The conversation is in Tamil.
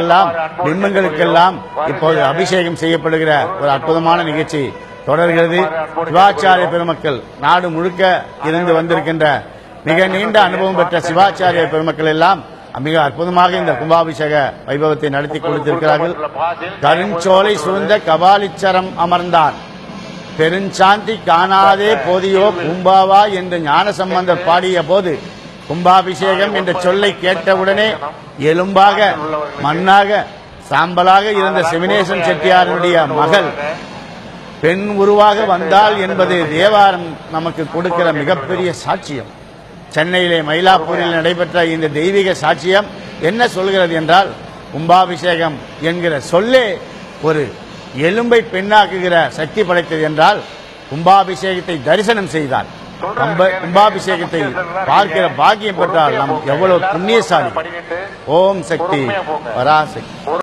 எல்லாம் பிம்பங்களுக்கெல்லாம் இப்போது அபிஷேகம் செய்யப்படுகிற ஒரு அற்புதமான நிகழ்ச்சி தொடர்கிறது. சிவாச்சாரிய பெருமக்கள் நாடு முழுக்க இருந்து வந்திருக்கின்ற மிக நீண்ட அனுபவம் பெற்ற சிவாச்சாரிய பெருமக்கள் எல்லாம் மிக அற்புதமாக இந்த கும்பாபிஷேக வைபவத்தை நடத்தி கொடுத்திருக்கிறார்கள். கருஞ்சோலை சூழ்ந்த கபாலிச்சரம் அமர்ந்தான். பெருஞ்சாந்தி காணாதே போதியோ கும்பாவா என்று ஞானசம்பந்தர் பாடிய போது கும்பாபிஷேகம் என்ற சொல்லை கேட்டவுடனே எலும்பாக மண்ணாக சாம்பலாக இருந்த சிவினேசன் செட்டியாருடைய மகள் பெண் உருவாக வந்தாள் என்பது தேவாரம் நமக்கு கொடுக்கிற மிகப்பெரிய சாட்சியம். சென்னையிலே மயிலாப்பூரில் நடைபெற்ற இந்த தெய்வீக சாட்சியம் என்ன சொல்கிறது என்றால் கும்பாபிஷேகம் என்கிற சொல்லே ஒரு எலும்பை பெண்ணாக்குகிற சக்தி படைத்தது என்றால் கும்பாபிஷேகத்தை தரிசனம் செய்தார் கும்பாபிஷேகத்தை பார்க்கிற பாக்கியம் பெற்றால் நாம் எவ்வளவு புண்ணியசாலி. ஓம் சக்தி. பராசக்தி.